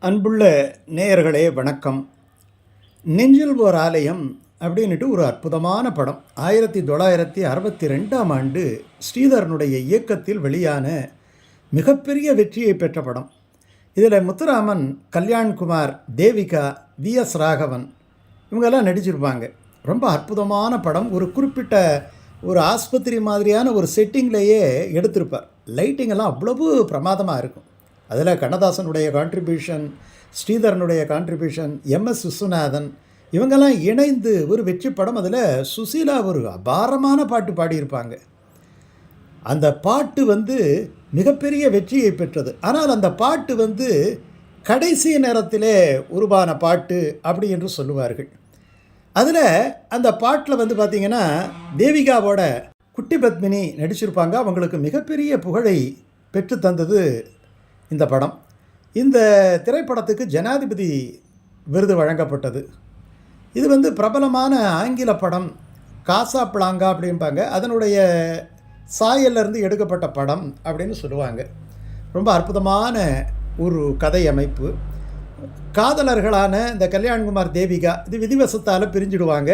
அன்புள்ள நேயர்களே வணக்கம். நெஞ்சில் ஓர் ஆலயம் அப்படின்னுட்டு ஒரு அற்புதமான படம். ஆயிரத்தி தொள்ளாயிரத்தி அறுபத்தி ரெண்டாம் ஆண்டு ஸ்ரீதரனுடைய இயக்கத்தில் வெளியான மிகப்பெரிய வெற்றியை பெற்ற படம். இதில் முத்துராமன் கல்யாண்குமார் தேவிகா வி. எஸ். ராகவன் இவங்கெல்லாம் நடிச்சிருப்பாங்க. ரொம்ப அற்புதமான படம். ஒரு குறிப்பிட்ட ஒரு ஆஸ்பத்திரி மாதிரியான ஒரு செட்டிங்லேயே எடுத்திருப்பார். லைட்டிங் எல்லாம் அவ்வளவு பிரமாதமாக இருக்கும். அதில் கண்ணதாசனுடைய கான்ட்ரிபியூஷன் ஸ்ரீதரனுடைய கான்ட்ரிபியூஷன் எம்எஸ் விஸ்வநாதன் இவங்கெல்லாம் இணைந்து ஒரு வெற்றி படம். அதில் சுசீலா ஒரு அபாரமான பாட்டு பாடியிருப்பாங்க. அந்த பாட்டு வந்து மிகப்பெரிய வெற்றியை பெற்றது. ஆனால் அந்த பாட்டு வந்து கடைசி நேரத்திலே உருவான பாட்டு அப்படி என்று சொல்லுவார்கள். அதில் அந்த பாட்டில் வந்து பார்த்திங்கன்னா தேவிகாவோட குட்டி பத்மினி நடிச்சிருப்பாங்க. அவங்களுக்கு மிகப்பெரிய புகழை பெற்று தந்தது இந்த படம். இந்த திரைப்படத்துக்கு ஜனாதிபதி விருது வழங்கப்பட்டது. இது வந்து பிரபலமான ஆங்கில படம் காசா பிளாங்கா அப்படிம்பாங்க. அதனுடைய சாயல்லேருந்து எடுக்கப்பட்ட படம் அப்படின்னு சொல்லுவாங்க. ரொம்ப அற்புதமான ஒரு கதை அமைப்பு. காதலர்களான இந்த கல்யாண்குமார் தேவிகா இது விதிவசத்தால் பிரிஞ்சிடுவாங்க.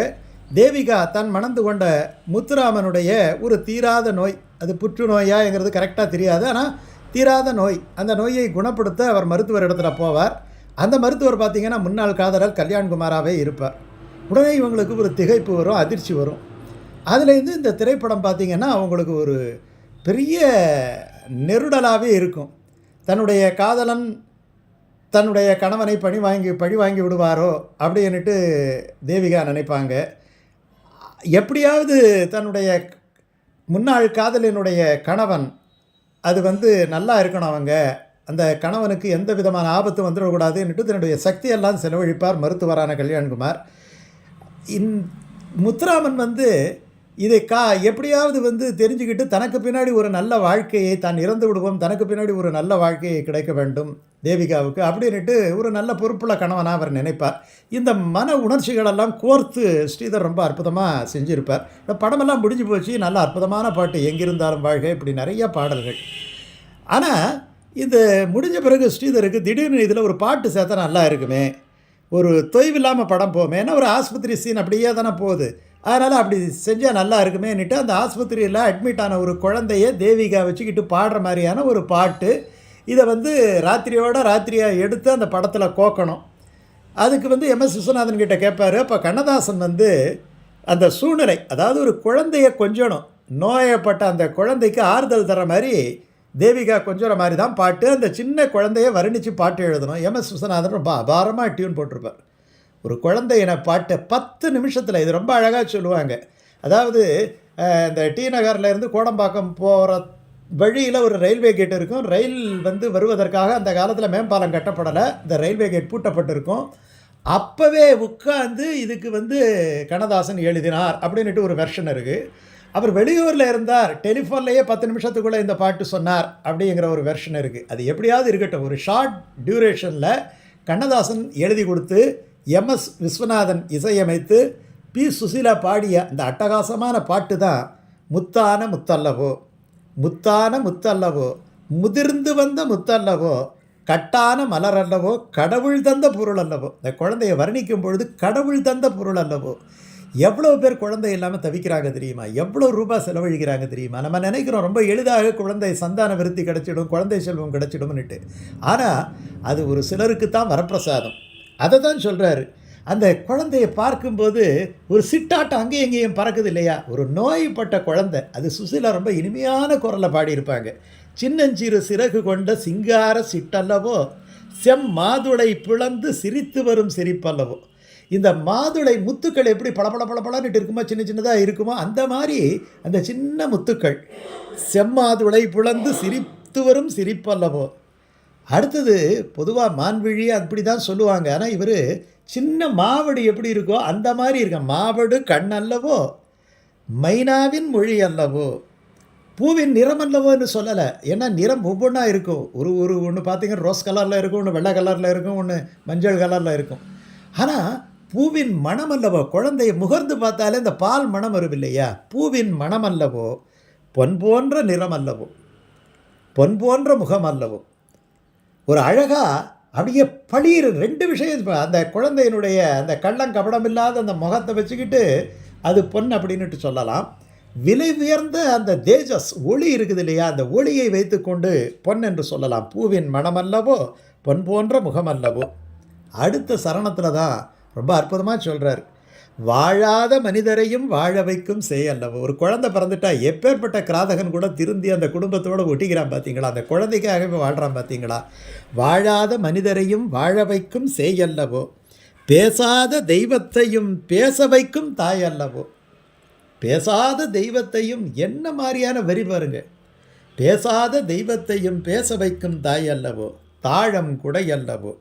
தேவிகா தன் மணந்து கொண்ட முத்துராமனுடைய ஒரு தீராத நோய் அது புற்றுநோயாங்கிறது கரெக்டாக தெரியாது. ஆனால் தீராத நோய். அந்த நோயை குணப்படுத்த அவர் மருத்துவர் இடத்துல போவார். அந்த மருத்துவர் பார்த்திங்கன்னா முன்னாள் காதலர் கல்யாண்குமாராகவே இருப்பார். உடனே இவங்களுக்கு ஒரு திகைப்பு வரும் அதிர்ச்சி வரும். அதுலேருந்து இந்த திரைப்படம் பார்த்திங்கன்னா அவங்களுக்கு ஒரு பெரிய நெருடலாகவே இருக்கும். தன்னுடைய காதலன் தன்னுடைய கணவனை பழி வாங்கி பழி வாங்கி விடுவாரோ அப்படின்னுட்டு தேவிகா நினைப்பாங்க. எப்படியாவது தன்னுடைய முன்னாள் காதலினுடைய கணவன் அது வந்து நல்லா இருக்கணும் அவங்க. அந்த கணவனுக்கு எந்த விதமான ஆபத்து வந்துடக்கூடாதுன்னுட்டு தன்னுடைய சக்தியெல்லாம் செலவழிப்பார் மருத்துவரான கல்யாண்குமார். இன் முத்துராமன் வந்து இதை கா எப்படியாவது வந்து தெரிஞ்சுக்கிட்டு தனக்கு பின்னாடி ஒரு நல்ல வாழ்க்கையை தான் இறந்து விடுவோம். தனக்கு பின்னாடி ஒரு நல்ல வாழ்க்கையை கிடைக்க வேண்டும். தேவிகாவுக்கு அப்படின்ட்டு ஒரு நல்ல பொறுப்புள்ள கணவனாக அவர் நினைப்பார். இந்த மன உணர்ச்சிகளெல்லாம் கோர்த்து ஸ்ரீதர் ரொம்ப அற்புதமாக செஞ்சுருப்பார். இந்த படமெல்லாம் முடிஞ்சு போச்சு நல்ல அற்புதமான பாட்டு எங்கிருந்தாலும் வாழ்க இப்படி நிறைய பாடல்கள். ஆனால் இது முடிஞ்ச பிறகு ஸ்ரீதருக்கு திடீர்னு இதில் ஒரு பாட்டு சேர்த்தா நல்லா இருக்குமே. ஒரு தொய்வில்லாமல் படம் போமே ஏன்னா ஒரு ஆஸ்பத்திரி சீன் அப்படியே தானே போகுது. அதனால் அப்படி செஞ்சால் நல்லா இருக்குமேன்னுட்டு அந்த ஆஸ்பத்திரியில் அட்மிட் ஆன ஒரு குழந்தைய தேவிகா வச்சுக்கிட்டு பாடுற மாதிரியான ஒரு பாட்டு இதை வந்து ராத்திரியோட ராத்திரியாக எடுத்து அந்த படத்தில் கோக்கணும். அதுக்கு வந்து எம்எஸ் விஸ்வநாதன் கிட்ட கேட்பார் அப்போ கண்ணதாசன் வந்து அந்த சூழ்நிலை அதாவது ஒரு குழந்தைய கொஞ்சணும் நோயப்பட்ட அந்த குழந்தைக்கு ஆறுதல் தர மாதிரி தேவிகா கொஞ்சம் மாதிரி தான் பாட்டு அந்த சின்ன குழந்தைய வர்ணித்து பாட்டு எழுதணும். எம்எஸ் விஸ்வநாதன் ரொம்ப அபாரமாக டியூன் போட்டிருப்பார். ஒரு குழந்தையின பாட்டை பத்து நிமிஷத்தில் இது ரொம்ப அழகாக சொல்லுவாங்க. அதாவது இந்த டி நகர்லேருந்து கோடம்பாக்கம் போகிற வழியில் ஒரு ரயில்வே கேட் இருக்கும். ரயில் வந்து வருவதற்காக அந்த காலத்தில் மேம்பாலம் கட்டப்படலை. இந்த ரயில்வே கேட் பூட்டப்பட்டிருக்கும். அப்போவே உட்காந்து இதுக்கு வந்து கண்ணதாசன் எழுதினார் அப்படின்ட்டு ஒரு வெர்ஷன் இருக்குது அவர் வெளியூரில் இருந்தார். டெலிஃபோன்லேயே பத்து நிமிஷத்துக்குள்ளே இந்த பாட்டு சொன்னார் அப்படிங்கிற ஒரு வெர்ஷன் இருக்குது அது எப்படியாவது இருக்கட்டும். ஒரு ஷார்ட் டியூரேஷனில் கண்ணதாசன் எழுதி கொடுத்து எம்எஸ் விஸ்வநாதன் இசையமைத்து பி. சுசீலா பாடிய அந்த அட்டகாசமான பாட்டு தான் முத்தான முத்தல்லவோ. முத்தான முத்தல்லவோ முதிர்ந்து வந்த முத்தல்லவோ கட்டான மலர் அல்லவோ கடவுள் தந்த பொருள் அல்லவோ இந்த குழந்தைய வர்ணிக்கும் பொழுது கடவுள் தந்த பொருள் அல்லவோ எவ்வளோ பேர் குழந்தை இல்லாமல் தவிக்கிறாங்க தெரியுமா? எவ்வளோ ரூபா செலவழிக்கிறாங்க தெரியுமா? நம்ம நினைக்கிறோம் ரொம்ப எளிதாக குழந்தை சந்தான விருத்தி கிடச்சிடும் குழந்தை செல்வம் கிடச்சிடும்னுட்டு. ஆனால் அது ஒரு சிலருக்கு தான் வரப்பிரசாதம். அதை தான் சொல்கிறாரு அந்த குழந்தையை பார்க்கும்போது ஒரு சிட்டாட்டம் அங்கேயும் எங்கேயும் பறக்குது இல்லையா? ஒரு நோய்பட்ட குழந்தை. அது சுசிலா ரொம்ப இனிமையான குரலை பாடியிருப்பாங்க. சின்னஞ்சிறு சிறகு கொண்ட சிங்கார சிட்டல்லவோ செம் மாதுளை பிளந்து சிரித்து வரும் சிரிப்பல்லவோ. இந்த மாதுளை முத்துக்கள் எப்படி பளபள பளபளன்னுட்டு இருக்குமோ? சின்ன சின்னதாக இருக்குமோ? அந்த மாதிரி அந்த சின்ன முத்துக்கள் செம்மாதுளை புலந்து சிரித்து வரும் சிரிப்பல்லவோ. அடுத்தது பொதுவாக மான்விழி அப்படி தான் சொல்லுவாங்க. ஆனால் இவர் சின்ன மாவடு எப்படி இருக்கோ அந்த மாதிரி இருக்க. மாவடு கண் அல்லவோ மைனாவின் மொழி அல்லவோ பூவின் நிறம் அல்லவோன்னு சொல்லலை. ஏன்னா நிறம் ஒவ்வொன்றா இருக்கும். ஒரு ஒரு ஒன்று பார்த்தீங்கன்னா ரோஸ் கலரில் இருக்கும் ஒன்று வெள்ளை கலரில் இருக்கும் ஒன்று மஞ்சள் கலரில் இருக்கும். ஆனால் பூவின் மனம் அல்லவோ குழந்தையை முகர்ந்து பார்த்தாலே இந்த பால் மனம் வரும் இல்லையா பூவின் மனம் அல்லவோ பொன் போன்ற நிறம் அல்லவோ பொன் போன்ற முகம் அல்லவோ. ஒரு அழகாக அப்படியே பளீர் ரெண்டு விஷயம் அந்த குழந்தையினுடைய அந்த கள்ளம் கபடம் இல்லாத அந்த முகத்தை வச்சுக்கிட்டு அது பொன் அப்படின்னுட்டு சொல்லலாம். விலை உயர்ந்த அந்த தேஜஸ் ஒளி இருக்குது இல்லையா? அந்த ஒளியை வைத்துக்கொண்டு பொன் என்று சொல்லலாம். பூவின் மனமல்லவோ பொன் போன்ற முகம் அல்லவோ அடுத்த சரணத்தில் தான் ரொம்ப அற்புதமாக சொல்கிறார் வாழாத மனிதரையும் வாழ வைக்கும் செயல்லவோ ஒரு குழந்தை பிறந்துட்டா எப்பேற்பட்ட கிராதகன் கூட திருந்தி அந்த குடும்பத்தோடு ஒட்டிக்கிறான் பார்த்தீங்களா அந்த குழந்தைக்காகவே வாழ்கிறான் பார்த்தீங்களா வாழாத மனிதரையும் வாழ வைக்கும் செயல்லவோ பேசாத தெய்வத்தையும் பேச வைக்கும் தாய் அல்லவோ? பேசாத தெய்வத்தையும் என்ன மாதிரியான வரி பாருங்க. பேசாத தெய்வத்தையும் பேச வைக்கும் தாய் அல்லவோ? தாழம் குடையல்லவோ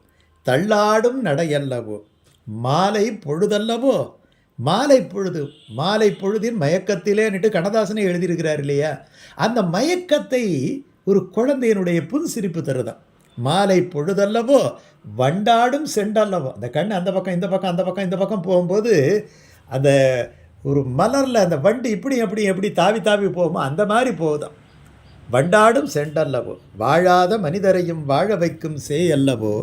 தள்ளாடும் நடையல்லவோ மாலை பொழுதல்லவோ? மாலை பொழுது மாலை பொழுதின் மயக்கத்திலேன்னுட்டு கண்ணதாசனே எழுதியிருக்கிறார் இல்லையா? அந்த மயக்கத்தை ஒரு குழந்தையினுடைய புன்சிரிப்பு தருதான். மாலை பொழுதல்லவோ வண்டாடும் செண்டல்லவோ அந்த கண் அந்த பக்கம் இந்த பக்கம் அந்த பக்கம் இந்த பக்கம் போகும்போது அந்த ஒரு மலரில் அந்த வண்டு இப்படி எப்படி எப்படி தாவி தாவி போகுமோ அந்த மாதிரி போகுதாம் வண்டாடும் செண்டல்லவோ வாழாத மனிதரையும் வாழ வைக்கும் சே அல்லவோ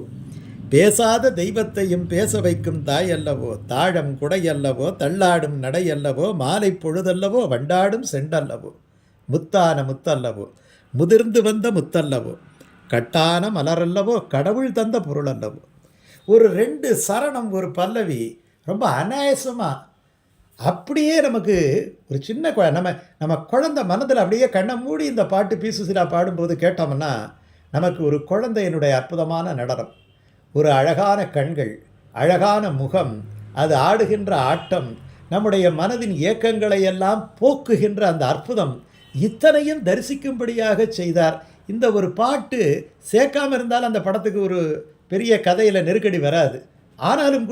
பேசாத தெய்வத்தையும் பேச வைக்கும் தாய் அல்லவோ தாழம் குடையல்லவோ தள்ளாடும் நடையல்லவோ மாலை பொழுதல்லவோ வண்டாடும் செண்டல்லவோ முத்தான முத்தல்லவோ முதிர்ந்து வந்த முத்தல்லவோ கட்டான மலரல்லவோ கடவுள் தந்த பொருள் அல்லவோ. ஒரு ரெண்டு சரணம் ஒரு பல்லவி ரொம்ப அனாயசமாக அப்படியே நமக்கு ஒரு சின்ன குழ நம்ம நம்ம குழந்த மனதில் அப்படியே கண்ணை மூடி இந்த பாட்டு பி. சுசிலா பாடும்போது கேட்டோம்னா நமக்கு ஒரு குழந்தையினுடைய அற்புதமான நடனம். ஒரு அழகான கண்கள் அழகான முகம் அது ஆடுகின்ற ஆட்டம் நம்முடைய மனதின் இயக்கங்களை எல்லாம் போக்குகின்ற அந்த அற்புதம் இத்தனையும் தரிசிக்கும்படியாக செய்தார். இந்த ஒரு பாட்டு சேர்க்காம இருந்தால் அந்த படத்துக்கு ஒரு பெரிய கதையில் நெருக்கடி வராது. ஆனாலும் கூட